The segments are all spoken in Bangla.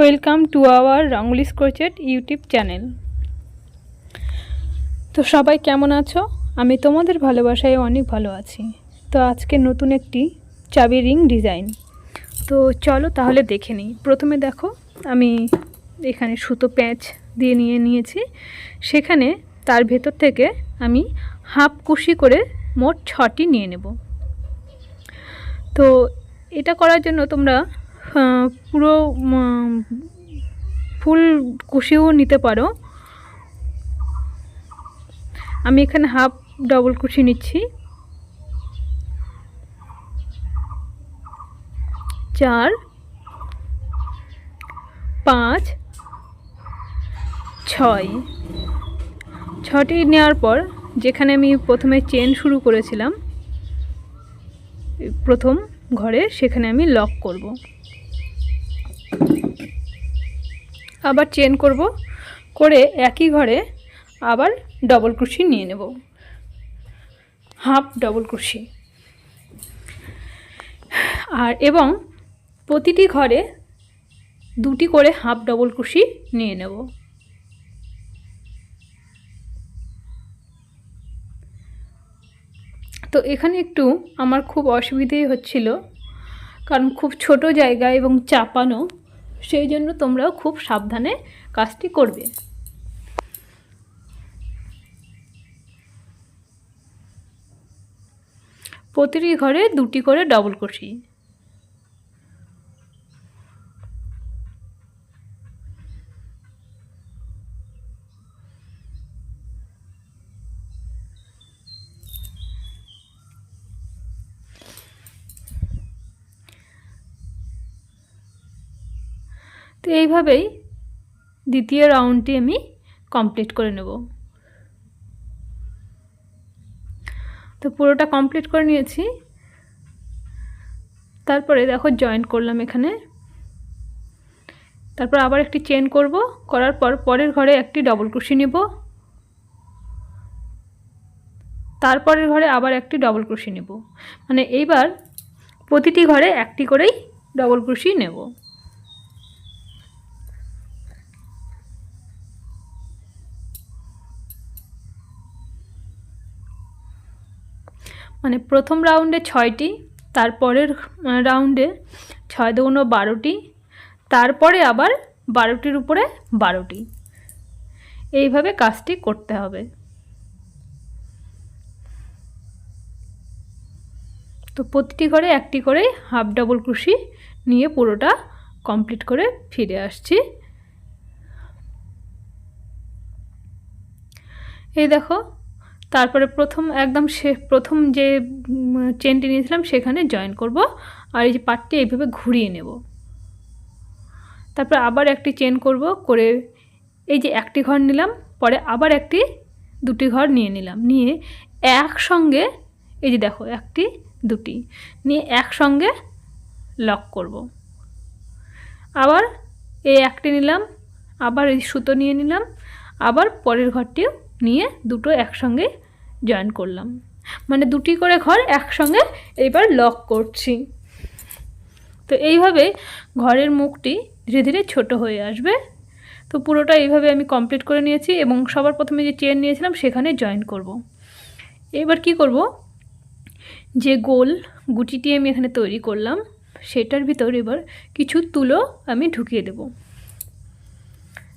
Welcome to our Rangoli crochet YouTube channel. তো সবাই কেমন আছো? আমি তোমাদের ভালোবাসায় অনেক ভালো আছি। তো আজকে নতুন একটি চাবি রিং ডিজাইন। তো চলো তাহলে দেখে নিই। প্রথমে দেখো, আমি এখানে সুতো প্যাঁচ দিয়ে নিয়ে নিয়েছি। সেখানে তার ভেতর থেকে আমি হাফ কুশি করে মোট ছটি নিয়ে নেব। তো এটা করার জন্য তোমরা পুরো ফুল কুশিও নিতে পারো। আমি এখানে হাফ ডবল কুশি নিচ্ছি। চার, পাঁচ, ছয়। ছটি নেওয়ার পর যেখানে আমি প্রথমে চেন শুরু করেছিলাম, প্রথম ঘরে সেখানে আমি লক করব। আবার চেন করব, করে একই ঘরে আবার ডবল ক্রুশি নিয়ে নেব। হাফ ডবল ক্রুশি আর এবং প্রতিটি ঘরে দুটি করে হাফ ডবল ক্রুশি নিয়ে নেব। তো এখানে একটু আমার খুব অসুবিধেই হচ্ছিল, কারণ খুব ছোট জায়গা এবং চাপানো। সেই জন্য তোমরাও খুব সাবধানে কাজটি করবে। প্রতিটি ঘরে দুটি করে ডবল কষি তো এইভাবেই দ্বিতীয় রাউন্ডটি আমি কমপ্লিট করে নেব। তো পুরোটা কমপ্লিট করে নিয়েছি। তারপরে দেখো জয়েন করলাম এখানে। তারপর আবার একটি চেন করব। করার পর পরের ঘরে একটি ডবল ক্রুশি নেব। তারপরের ঘরে আবার একটি ডবল ক্রুশি নেব। মানে এইবার প্রতিটি ঘরে একটি করেই ডবল ক্রুশি নেব। মানে প্রথম রাউন্ডে ছয়টি, তারপরের রাউন্ডে ছয় দুগুণ বারোটি, তারপরে আবার বারোটির উপরে বারোটি। এইভাবে কাজটি করতে হবে। তো প্রতিটি ঘরে একটি করে হাফ ডাবল ক্রুশি নিয়ে পুরোটা কমপ্লিট করে ফিরে আসছি। এই দেখো তারপরে প্রথম, একদম সে প্রথম যে চেনটি নিয়েছিলাম সেখানে জয়েন করব। আর এই যে পাটটি এইভাবে ঘুরিয়ে নেব। তারপর আবার একটি চেন করব করে এই যে একটি ঘর নিলাম, পরে আবার একটি, দুটি ঘর নিয়ে নিলাম। নিয়ে একসঙ্গে, এই যে দেখো একটি, দুটি, নিয়ে একসঙ্গে লক করব। আবার এই একটি নিলাম, আবার এই সুতো নিয়ে নিলাম, আবার পরের ঘরটিও নিয়ে দুটো একসঙ্গে জয়েন করলাম। মানে দুটি করে ঘর একসঙ্গে এইবার লক করছি। তো এইভাবে ঘরের মুখটি ধীরে ধীরে ছোট হয়ে আসবে। তো পুরোটা এইভাবে আমি কমপ্লিট করে নিয়েছি এবং সবার প্রথমে যে চেন নিয়েছিলাম সেখানে জয়েন করব। এবার কি করব? যে গোল গুটিটি আমি এখানে তৈরি করলাম, সেটার ভিতর এবার কিছু তুলো আমি ঢুকিয়ে দেব।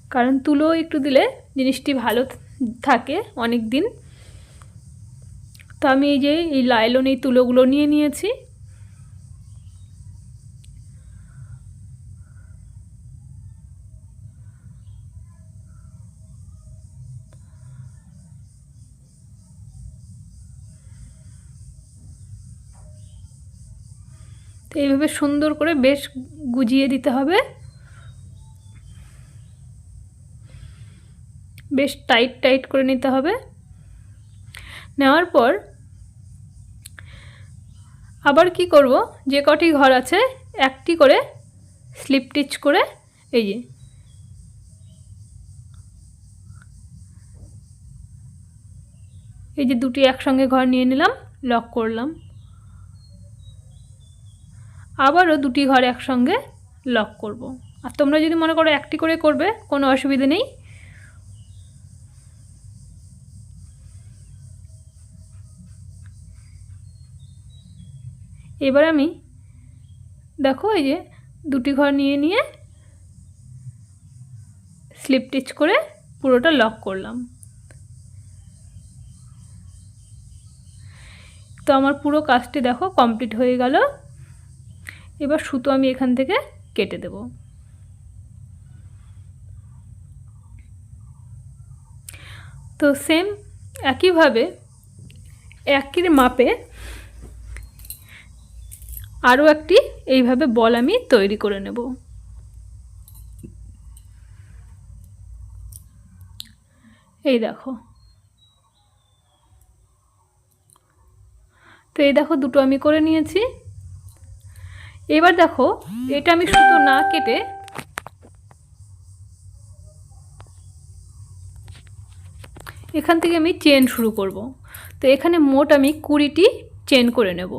কারণ তুলো একটু দিলে জিনিসটি ভালো থাকে অনেক দিন তো আমি এই যে এই লাইলন এই তুলোগুলো নিয়ে নিয়েছি। তো এইভাবে সুন্দর করে বেশ গুজিয়ে দিতে হবে। বেশ টাইট টাইট করে নিতে হবে। নেওয়ার পর আবার কি করব? যে কটি ঘর আছে, একটি করে স্লিপ টিচ করে এই যে। এই যে দুটি একসঙ্গে ঘর নিয়ে নিলাম, লক করলাম। আবারও দুটি ঘর একসঙ্গে লক করব। আর তোমরা যদি মনে করো একটি করে করবে, কোনো অসুবিধে নেই। এবার আমি, দেখো এই যে দুটি ঘর নিয়ে নিয়ে স্লিপ টিচ করে পুরোটা লক করলাম। তো আমার পুরো কাজটি দেখো কমপ্লিট হয়ে গেল। এবার সুতো আমি এখান থেকে কেটে দেব। তো সেম একইভাবে একই মাপে আরও একটি, এইভাবে বল আমি তৈরি করে নেব। এই দেখো। তো এই দেখো, দুটো আমি করে নিয়েছি। এবার দেখো, এটা আমি সুতো না কেটে এখান থেকে আমি চেন শুরু করব। তো এখানে মোট আমি কুড়িটি চেন করে নেব।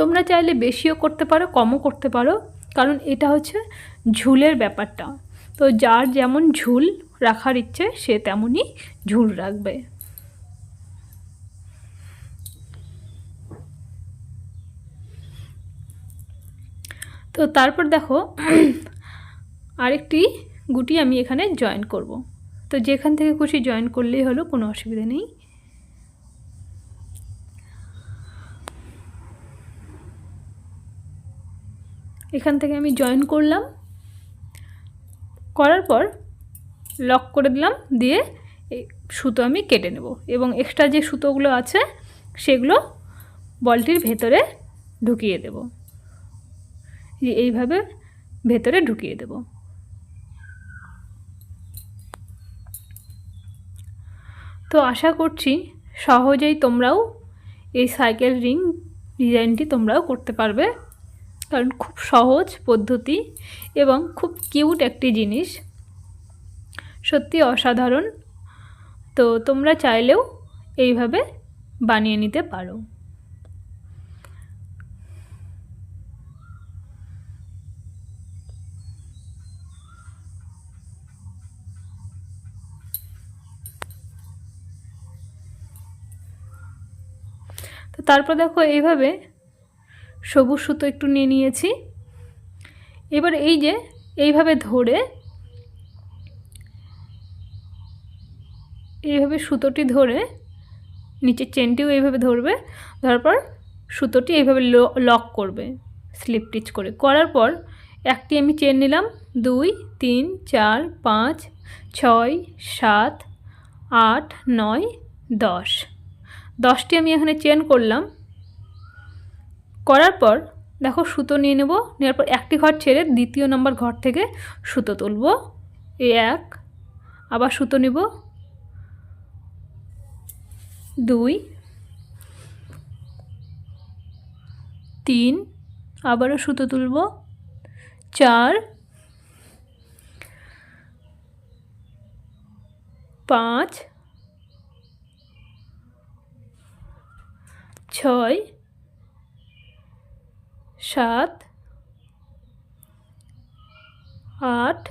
তোমরা চাইলে বেশিও করতে পারো, কমও করতে পারো। কারণ এটা হচ্ছে ঝুলের ব্যাপারটা। তো যার যেমন ঝুল রাখার ইচ্ছে, সে তেমনই ঝুল রাখবে। তো তারপর দেখো, আরেকটি গুটি আমি এখানে জয়েন করব। তো যেখান থেকে খুশি জয়েন করলেই হলো, কোনো অসুবিধা নেই। এখান থেকে আমি জয়েন করলাম। করার পর লক করে দিলাম, দিয়ে সুতো আমি কেটে নেব। এবং এক্সট্রা যে সুতোগুলো আছে, সেগুলো বলটির ভেতরে ঢুকিয়ে দেব। এইভাবে ভেতরে ঢুকিয়ে দেব। তো আশা করছি সহজেই তোমরাও এই সাইকেল রিং ডিজাইনটি তোমরাও করতে পারবে। কারণ খুব সহজ পদ্ধতি এবং খুব কিউট একটি জিনিস। সত্যি অসাধারণ। তো তোমরা চাইলেও এইভাবে বানিয়ে নিতে পারো। তো তারপর দেখো এইভাবে সবুজ সুতো একটু নিয়ে নিয়েছি। এবার এই যে, এইভাবে ধরে এইভাবে সুতোটি ধরে নিচের চেনটিও এইভাবে ধরবে, ধরার পর সুতোটি এইভাবে লক করবে, স্লিপ টিচ করে। করার পর একটি আমি চেন নিলাম, দুই, তিন, চার, পাঁচ, ছয়, সাত, আট, নয়, দশ। দশটি আমি এখানে চেন করলাম করার পর দেখো সুতো নিয়ে নেব। নেওয়ার পর একটি ঘর ছেড়ে দ্বিতীয় নম্বর ঘর থেকে সুতো তুলব। এ এক, আবার সুতো নেব। দুই, তিন, আবারও সুতো তুলব। চার, পাঁচ, ছয় সাত, আট,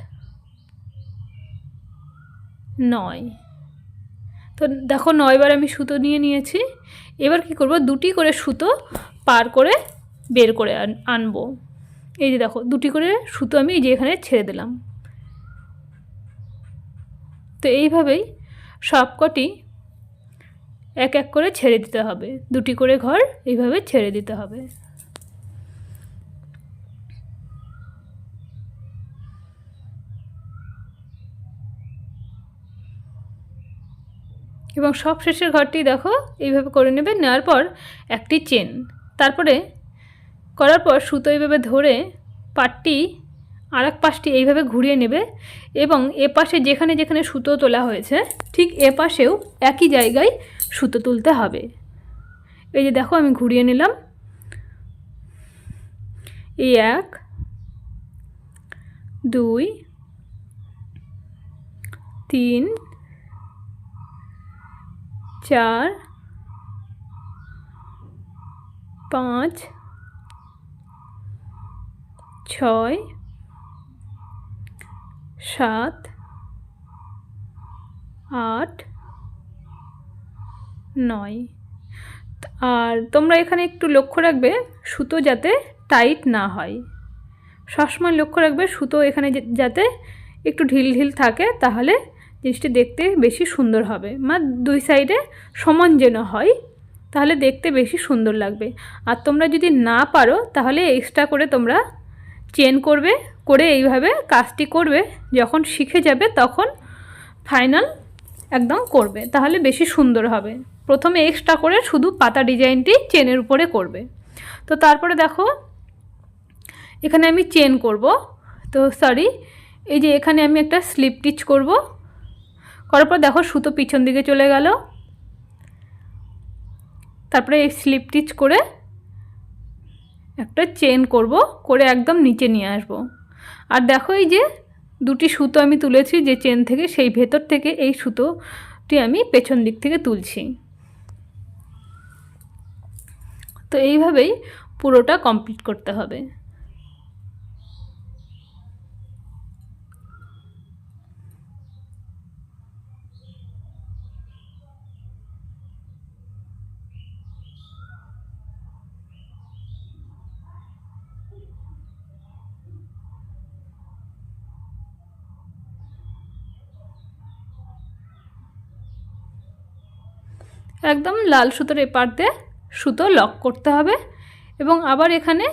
নয়। তো দেখো নয়বার আমি সুতো নিয়ে নিয়েছি। এবার কি করব? দুটি করে সুতো পার করে বের করে আনব। এই যে দেখো, দুটি করে সুতো আমি এই যে এখানে ছেড়ে দিলাম। তো এইভাবেই সবকটি এক এক করে ছেড়ে দিতে হবে। দুটি করে ঘর এইভাবে ছেড়ে দিতে হবে। এবং সব শেষের ঘরটি দেখো, এইভাবে করে নেবে, নেওয়ার পর একটি চেন। তারপরে করার পর সুতো এইভাবে ধরে পাটটি আর এক পাশটি এইভাবে ঘুরিয়ে নেবে এবং এ পাশে যেখানে যেখানে সুতো তোলা হয়েছে, ঠিক এ পাশেও একই জায়গায় সুতো তুলতে হবে। এই যে দেখো, আমি ঘুরিয়ে নিলাম। এই এক, দুই, তিন চার, পাঁচ, ছয়, সাত, আট, নয়। আর তোমরা এখানে একটু লক্ষ্য রাখবে সুতো যাতে টাইট না হয়। সবসময় লক্ষ্য রাখবে সুতো এখানে যাতে একটু ঢিল ঢিল থাকে তাহলে জিনিসটি দেখতে বেশি সুন্দর হবে। মা, দুই সাইডে সমান যেন হয়, তাহলে দেখতে বেশি সুন্দর লাগবে। আর তোমরা যদি না পারো, তাহলে এক্সট্রা করে তোমরা চেন করবে, করে এইভাবে কাজটি করবে, যখন শিখে যাবে তখন ফাইনাল একদম করবে, তাহলে বেশি সুন্দর হবে। প্রথমে এক্সট্রা করে শুধু পাতা ডিজাইনটি চেনের উপরে করবে। তো তারপরে দেখো, এখানে আমি চেন করব। তো সরি এই যে এখানে আমি একটা স্লিপ টিচ করব। করার পর দেখো সুতো পিছন দিকে চলে গেল। তারপরে এই স্লিপ টিচ করে একটা চেন করব, করে একদম নিচে নিয়ে আসব। আর দেখো এই যে দুটি সুতো আমি তুলেছি, যে চেন থেকে সেই ভেতর থেকে এই সুতোটি আমি পেছন দিক থেকে তুলছি। তো এইভাবেই পুরোটা কমপ্লিট করতে হবে। একদম লাল সুতোর এপার দিয়ে সুতো লক করতে হবে এবং আবার এখানে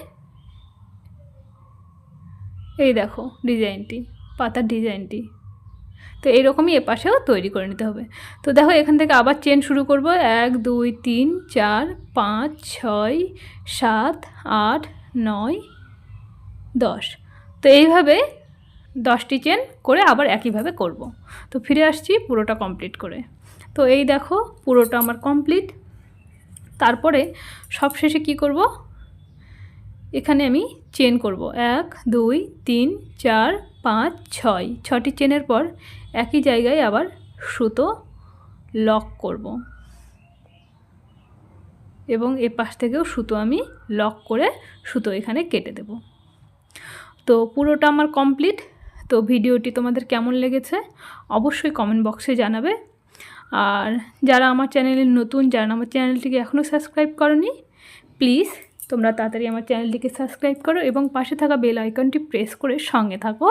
এই দেখো ডিজাইনটি, পাতার ডিজাইনটি। তো এইরকমই এপাশেও তৈরি করে নিতে হবে। তো দেখো এখান থেকে আবার চেন শুরু করব। এক, দুই, তিন, চার, পাঁচ, ছয়, সাত, আট, নয়, দশ। তো এইভাবে দশটি চেন করে আবার একইভাবে করব। তো ফিরে আসছি পুরোটা কমপ্লিট করে। তো এই দেখো, পুরোটা আমার কমপ্লিট তারপরে সবশেষে কি করব? এখানে আমি চেন করব। এক, দুই, তিন, চার, পাঁচ, ছয়। ছটি চেনের পর একই জায়গায় আবার সুতো লক করব। এবং এ পাশ থেকেও সুতো আমি লক করে সুতো এখানে কেটে দেব। তো পুরোটা আমার কমপ্লিট তো ভিডিওটি তোমাদের কেমন লেগেছে? অবশ্যই কমেন্ট বক্সে জানাবে। আর যারা আমার চ্যানেলে নতুন, যারা আমার চ্যানেলটিকে এখনও সাবস্ক্রাইব করনি, প্লিজ তোমরা তাড়াতাড়ি আমার চ্যানেলটিকে সাবস্ক্রাইব করো এবং পাশে থাকা বেল আইকনটি প্রেস করে সঙ্গে থাকো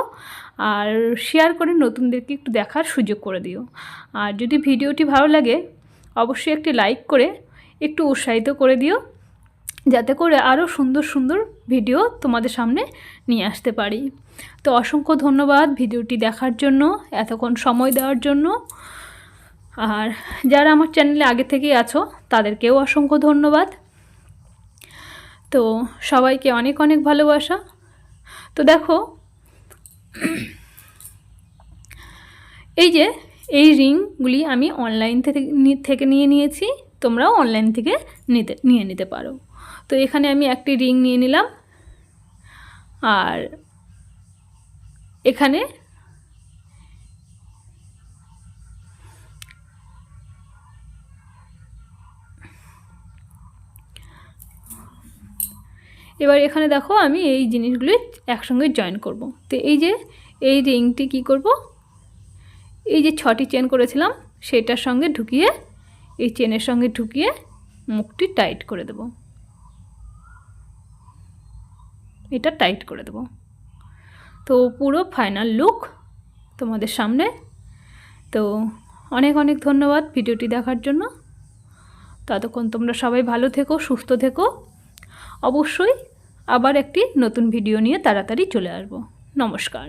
আর শেয়ার করে নতুনদেরকে একটু দেখার সুযোগ করে দিও। আর যদি ভিডিওটি ভালো লাগে, অবশ্যই একটি লাইক করে একটু উৎসাহিত করে দিও, যাতে করে আরও সুন্দর সুন্দর ভিডিও তোমাদের সামনে নিয়ে আসতে পারি। তো অসংখ্য ধন্যবাদ ভিডিওটি দেখার জন্য, এতক্ষণ সময় দেওয়ার জন্য। আর যারা আমার চ্যানেলে আগে থেকেই আছো, তাদেরকেও অসংখ্য ধন্যবাদ। তো সবাইকে অনেক অনেক ভালোবাসা। তো দেখো, এই যে এই রিংগুলি আমি অনলাইন থেকে নিয়ে নিয়েছি, তোমরাও অনলাইন থেকে নিতে, নিয়ে নিতে পারো। তো এখানে আমি একটি রিং নিয়ে নিলাম। আর এখানে এবার এখানে দেখো আমি এই জিনিসগুলি একসঙ্গে জয়েন করব। তো এই যে, এই রিংটি কি করব? এই যে ছটি চেন করেছিলাম, সেটার সঙ্গে ঢুকিয়ে, এই চেনের সঙ্গে ঢুকিয়ে মুখটি টাইট করে দেব। এটা টাইট করে দেব। তো পুরো ফাইনাল লুক তোমাদের সামনে। তো অনেক অনেক ধন্যবাদ ভিডিওটি দেখার জন্য। ততক্ষণ তোমরা সবাই ভালো থেকো, সুস্থ থেকো। অবশ্যই আবার একটি নতুন ভিডিও নিয়ে তাড়াতাড়ি চলে আসব। নমস্কার।